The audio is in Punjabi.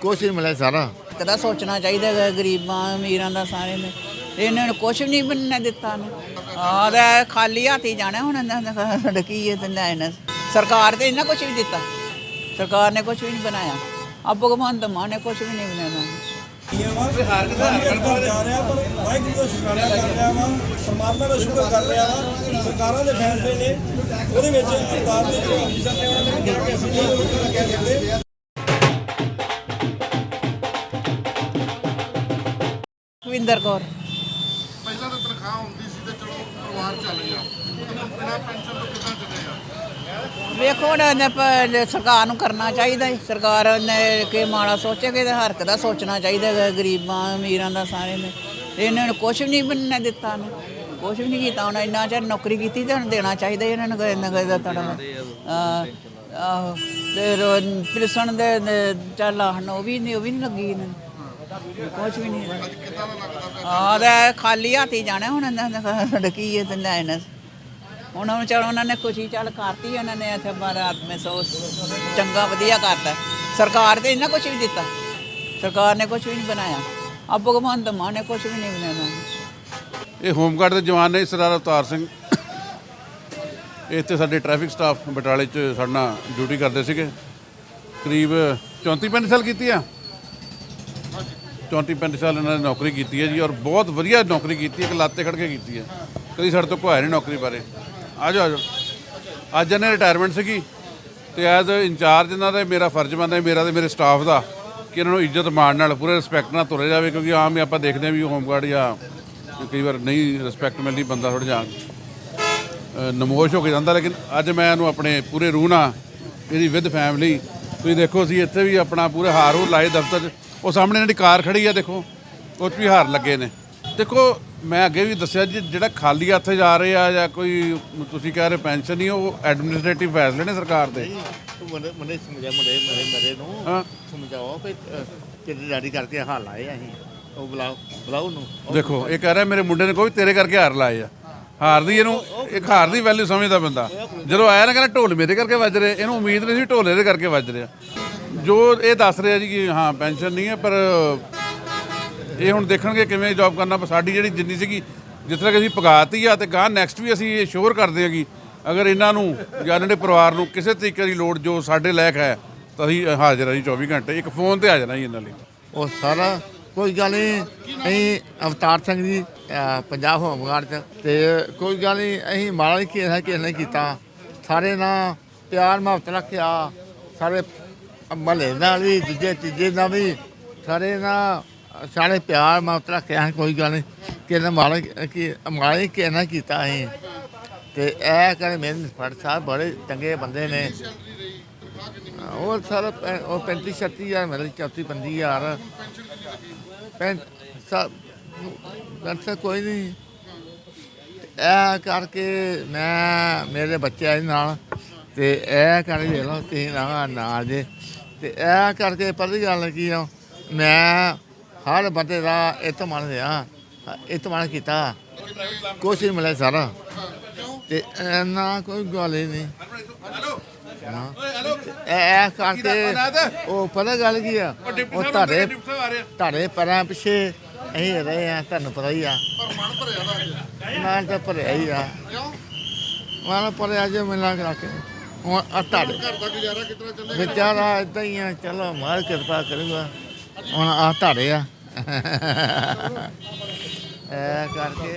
ਕੁਛ ਨਹੀਂ ਮਿਲਿਆ ਸਾਰਾ। ਕਦਾ ਸੋਚਣਾ ਚਾਹੀਦਾ ਹੈ ਗਰੀਬਾਂ ਅਮੀਰਾਂ ਦਾ ਸਾਰੇ ਨੇ। ਇਹਨਾਂ ਨੂੰ ਕੁਝ ਵੀ ਨਹੀਂ ਬਣਨ ਦਿੱਤਾ ਨੇ। ਆ ਤਾਂ ਖਾਲੀ ਹੱਥ ਹੀ ਜਾਣਾ ਹੁਣ ਇਹਨਾਂ ਦਾ। ਸਾਡਾ ਕੀ ਹੈ ਤੇ ਲੈਣ ਸਰਕਾਰ ਤੇ ਇਹਨਾਂ ਕੁਝ ਵੀ ਦਿੱਤਾ। ਸਰਕਾਰ ਨੇ ਕੁਝ ਵੀ ਨਹੀਂ ਬਣਾਇਆ। ਆ ਭਗਵੰਤ ਮਾਨ ਨੇ ਕੁਝ ਵੀ ਨਹੀਂ ਬਣਾਇਆ। ਜਾ ਰਿਹਾ ਪਰ ਵਾਹਿਗੁਰੂ ਦਾ ਸ਼ੁਕਰਾਨਾ ਕਰ ਰਿਹਾ ਵਾ ਪਰਮਾਤਮਾ ਦਾ ਸ਼ੁਕਰ ਕਰ ਰਿਹਾ ਵਾ ਸਰਕਾਰਾਂ ਦੇ ਫੈਸਲੇ ਨੇ ਉਹਦੇ ਵਿੱਚ ਸਰਕਾਰ ਦੇ ਕੁਵਿੰਦਰ ਕੌਰ। ਪਹਿਲਾਂ ਤਾਂ ਤਨਖਾਹ ਹੁੰਦੀ ਸੀ ਤੇ ਚਲੋ ਪਰਿਵਾਰ ਚੱਲ ਗਿਆ। ਬਿਨਾਂ ਪੈਨਸ਼ਨ ਤੋਂ ਕਿੱਦਾਂ ਚੱਲੇਗਾ ਵੇਖੋ ਹੁਣ ਸਰਕਾਰ ਨੂੰ ਕਰਨਾ ਚਾਹੀਦਾ ਹੈ ਸਰਕਾਰ ਨੇ ਕਿ ਮਾੜਾ ਸੋਚੇ ਕਿ ਹਰ ਇੱਕ ਦਾ ਸੋਚਣਾ ਚਾਹੀਦਾ ਹੈ ਗਰੀਬਾਂ ਅਮੀਰਾਂ ਦਾ ਸਾਰੇ ਨੇ। ਇਹਨਾਂ ਨੂੰ ਕੁਝ ਵੀ ਨਹੀਂ ਬਣਨ ਦਿੱਤਾ ਨੇ ਕੁਝ ਵੀ ਨਹੀਂ ਕੀਤਾ ਹੁਣ ਇੰਨਾ ਚਿਰ ਨੌਕਰੀ ਕੀਤੀ ਤੇ ਹੁਣ ਦੇਣਾ ਚਾਹੀਦਾ ਇਹਨਾਂ ਨੂੰ ਇਹਨਾਂ ਦਾ ਤੜਾ। ਆਹੋ ਤੇ ਰੋ- ਪਿਲਸਣ ਦੇ ਚੱਲ ਹਨ ਉਹ ਵੀ ਨਹੀਂ ਉਹ ਵੀ ਨਹੀਂ ਲੱਗੀ ਇਹਨਾਂ ਨੂੰ। ਕੁਝ ਵੀ ਨਹੀਂ ਆ ਤਾਂ ਖਾਲੀ ਹੱਥ ਜਾਣਾ ਹੁਣ ਇਹਨਾਂ ਕੀ ਹੈ ਲੈਣ ਹੁਣ ਹੁਣ ਚਲ ਉਹਨਾਂ ਨੇ ਖੁਸ਼ੀ ਚੱਲ ਕਰਤੀ ਉਹਨਾਂ ਨੇ ਇੱਥੇ ਬਾਰਾਤ ਮੇ ਸੋ ਚੰਗਾ ਵਧੀਆ ਕਰਤਾ ਸਰਕਾਰ ਤੇ ਇਹਨਾਂ ਕੁਝ ਵੀ ਦਿੱਤਾ। ਸਰਕਾਰ ਨੇ ਕੁਝ ਵੀ ਨਹੀਂ ਬਣਾਇਆ। ਆ ਭਗਵੰਤ ਮਾਨ ਨੇ ਕੁਝ ਵੀ ਨਹੀਂ ਬਣਾਇਆ। ਇਹ ਹੋਮਗਾਰਡ ਦੇ ਜਵਾਨ ਨੇ ਸਰਦਾਰ ਅਵਤਾਰ ਸਿੰਘ। ਇੱਥੇ ਸਾਡੇ ਟ੍ਰੈਫਿਕ ਸਟਾਫ ਬਟਾਲੇ 'ਚ ਸਾਡੇ ਨਾਲ ਡਿਊਟੀ ਕਰਦੇ ਸੀਗੇ। ਕਰੀਬ 34 35 ਸਾਲ ਕੀਤੀ ਆ। 34 35 ਸਾਲ ਇਹਨਾਂ ਨੇ ਨੌਕਰੀ ਕੀਤੀ ਹੈ ਜੀ ਔਰ ਬਹੁਤ ਵਧੀਆ ਨੌਕਰੀ ਕੀਤੀ ਹੈ ਇੱਕ ਲਾਤੇ ਖੜ ਕੇ ਕੀਤੀ ਹੈ। ਕਦੀ ਸਾਡੇ ਤੋਂ ਕੋਈ ਨਹੀਂ ਨੌਕਰੀ ਬਾਰੇ। ਆ ਜਾਓ ਆ ਜਾਓ। ਅੱਜ ਇਹਨਾਂ ਰਿਟਾਇਰਮੈਂਟ ਸੀਗੀ ਤੇ ਐਜ਼ ਇੰਚਾਰਜ ਇਹਨਾਂ ਦਾ ਮੇਰਾ ਫਰਜ਼ ਬਣਦਾ ਹੈ, ਮੇਰਾ ਤੇ ਮੇਰੇ ਸਟਾਫ ਦਾ ਕਿ ਇਹਨਾਂ ਨੂੰ ਇੱਜ਼ਤ ਮਾਣ ਨਾਲ ਪੂਰੇ ਰਿਸਪੈਕਟ ਨਾਲ ਤੁਰੇ ਜਾਵੇ ਕਿਉਂਕਿ ਆਮ ਹੀ ਆਪਾਂ ਦੇਖਦੇ ਹਾਂ ਵੀ ਹੋਮਗਾਰਡ ਜਾਂ ਕਈ ਵਾਰ ਨਹੀਂ ਰਿਸਪੈਕਟ ਮਿਲਦੀ ਬੰਦਾ ਥੋੜਾ ਜਿਹਾ ਨਮੋਸ਼ ਹੋ ਕੇ ਜਾਂਦਾ ਲੇਕਿਨ ਅੱਜ ਮੈਂ ਇਹਨੂੰ ਆਪਣੇ ਪੂਰੇ ਰੂਹ ਨਾਲ ਇਹਦੀ ਵਿਦ ਫੈਮਿਲੀ ਤੁਸੀਂ ਦੇਖੋ ਅਸੀਂ ਇੱਥੇ ਵੀ ਆਪਣਾ ਪੂਰੇ ਹਾਰ ਹੂਰ ਲਾਏ ਦਫ਼ਤਰ 'ਚ। ਉਹ ਸਾਹਮਣੇ ਜਿਹੜੀ ਕਾਰ ਖੜੀ ਆ ਦੇਖੋ ਉਹ 'ਚ ਵੀ ਹਾਰ ਲੱਗੇ ਨੇ। ਦੇਖੋ ਮੈਂ ਅੱਗੇ ਵੀ ਦੱਸਿਆ ਜੀ ਜਿਹੜਾ ਖਾਲੀ ਹੱਥ ਜਾ ਰਹੇ ਆ ਜਾਂ ਕੋਈ ਤੁਸੀਂ ਕਹਿ ਰਹੇ ਪੈਨਸ਼ਨ ਨਹੀਂ ਉਹ ਐਡਮਿਨਿਸਟ੍ਰੇਟਿਵ ਫੈਸਲੇ ਨੇ ਸਰਕਾਰ ਦੇ। ਤੂੰ ਮੁੰਡੇ ਮੁੰਡੇ ਸਮਝਾ ਮੁੰਡੇ ਮੁੰਡੇ ਮੇਰੇ ਨੂੰ ਹਾਂ। ਸਮਝਾਓ ਕਿ ਕਿਤੇ ਡਾਡੀ ਕਰਕੇ ਹਾਲ ਆਏ ਅਸੀਂ। ਉਹ ਬੁਲਾਓ ਬੁਲਾਓ ਨੂੰ ਦੇਖੋ ਇਹ ਕਹਿ ਰਿਹਾ ਮੇਰੇ ਮੁੰਡੇ ਨੇ ਕੋਈ ਤੇਰੇ ਕਰਕੇ ਹਾਰ ਲਾਏ ਆ। ਹਾਰ ਦੀ ਇਹਨੂੰ, ਇੱਕ ਹਾਰ ਦੀ ਵੈਲਿਊ ਸਮਝਦਾ ਬੰਦਾ। ਜਦੋਂ ਆਇਆ ਨਾ, ਕਹਿੰਦਾ ਢੋਲ ਮੇਰੇ ਕਰਕੇ ਵੱਜ ਰਹੇ, ਇਹਨੂੰ ਉਮੀਦ ਨਹੀਂ ਸੀ ਢੋਲ ਇਹਦੇ ਕਰਕੇ ਵੱਜ ਰਿਹਾ। ਜੋ ਇਹ ਦੱਸ ਰਿਹਾ ਜੀ ਕਿ ਹਾਂ ਪੈਨਸ਼ਨ ਨਹੀਂ ਹੈ, ਪਰ ਇਹ ਹੁਣ ਦੇਖਣਗੇ ਕਿਵੇਂ ਜੌਬ ਕਰਨਾ, ਪਰ ਸਾਡੀ ਜਿਹੜੀ ਜਿੰਨੀ ਸੀਗੀ, ਜਿਸ ਤਰ੍ਹਾਂ ਕਿ ਅਸੀਂ ਪਗਾਤੀ ਆ, ਤੇ ਗਾਂ ਨੈਕਸਟ ਵੀ ਅਸੀਂ ਇਹ ਸ਼ੋਰ ਕਰਦੇ ਹਾਂ ਕਿ ਅਗਰ ਇਹਨਾਂ ਨੂੰ ਜਾਂ ਇਹਨਾਂ ਦੇ ਪਰਿਵਾਰ ਨੂੰ ਕਿਸੇ ਤਰੀਕੇ ਦੀ ਲੋੜ ਜੋ ਸਾਡੇ ਲਾਇਕ ਹੈ, ਤਾਂ ਅਸੀਂ ਹਾਜ਼ਰ ਹਾਂ ਜੀ 24 ਘੰਟੇ, ਇੱਕ ਫੋਨ ਤੇ ਆ ਜਾਣਾ ਜੀ ਇਹਨਾਂ ਲਈ। ਉਹ ਸਾਰਾ ਕੋਈ ਗੱਲ ਨਹੀਂ ਅਸੀਂ ਅਵਤਾਰ ਸਿੰਘ ਜੀ ਅਹ, ਪੰਜਾਬ ਹੋਮਗਾਰਡ ਚ। ਤੇ ਕੋਈ ਗੱਲ ਨਹੀਂ ਅਸੀਂ ਮਾੜਾ ਨਹੀਂ ਕੀਤਾ ਕਿਸੇ ਨੇ ਕੀਤਾ। ਸਾਰੇ ਨਾਲ ਪਿਆਰ ਮੁਹੱਬਤ ਰੱਖਿਆ। ਸਾਰੇ ਮਹੱਲੇ ਨਾਲ ਵੀ ਦੂਜੇ ਤੀਜੇ ਨਾਲ ਵੀ ਸਾਰੇ ਨਾਲ ਸਾਰੇ ਪਿਆਰ ਮੁਹੱਬਤ ਰੱਖਿਆ ਕੋਈ ਗੱਲ ਨਹੀਂ। ਕਿਸੇ ਨੇ ਮਾੜਾ ਕਿ ਮਾੜਾ ਨਹੀਂ ਕਿਸੇ ਨੇ ਕੀਤਾ ਅਸੀਂ। ਤੇ ਇਹ ਕਹਿੰਦੇ ਮੇਰੇ ਫੜ ਸਾਹਿਬ ਬੜੇ ਚੰਗੇ ਬੰਦੇ ਨੇ। ਉਹ ਸਾਰਾ ਪੈ- ਉਹ 35 36 ਹਜ਼ਾਰ ਮੇਰੇ 34 35 ਹਜ਼ਾਰ। ਪੈਂ ਸਭ ਪੈਂਸਾ ਕੋਈ ਨਹੀਂ। ਤੇ ਇਹ ਕਰਕੇ ਮੈਂ, ਮੇਰੇ ਬੱਚੇ ਆਏ ਨਾਲ ਤੇ ਇਹ ਕਰਕੇ ਦੇ ਲੋ ਤੇ ਨਾ ਨਾਲ ਜੇ। ਤੇ ਇਹ ਕਰਕੇ ਪਹਿਲੀ ਗੱਲ ਕੀ ਆ, ਮੈਂ ਹਰ ਬੰਦੇ ਦਾ ਇਤਮਾਨ ਦਿਆ ਇਤਮਾਨ ਕੀਤਾ। ਕੁਛ ਨਹੀਂ ਮਿਲਿਆ ਸਾਰਾ। ਤੇ ਨਾ ਕੋਈ ਗੱਲ ਹੀ ਨਹੀਂ। ਹਾਂ। ਇਹ ਇਹ ਕਰਕੇ ਉਹ ਪਤਾ ਗੱਲ ਕੀ ਆ? ਉਹ ਤੁਹਾਡੇ ਤੁਹਾਡੇ ਪੈਰਾਂ ਪਿੱਛੇ ਅਸੀਂ ਰਹੇ ਆ ਤੁਹਾਨੂੰ ਪਤਾ ਹੀ ਆ। ਪਰ ਮਨ ਭਰਿਆ ਦਾ ਅੱਜ। ਮੈਂ ਤਾਂ ਭਰਿਆ ਹੀ ਆ। ਕਿਉਂ? ਮੈਂ ਭਰਿਆ ਜੇ ਮਿਲਾਂ ਕੇ। ਹੁਣ ਆ ਤੁਹਾਡੇ ਘਰ ਦਾ ਗੁਜ਼ਾਰਾ ਕਿਤਨਾ ਚੱਲੇਗਾ? ਵਿਚਾਰਾ ਇਦਾਂ ਹੀ ਆ ਚਲੋ ਮਾਰ ਕਿਰਪਾ ਕਰੂਗਾ। ਹੁਣ ਆ ਤੁਹਾਡੇ ਆ। ਇਹ ਕਰਕੇ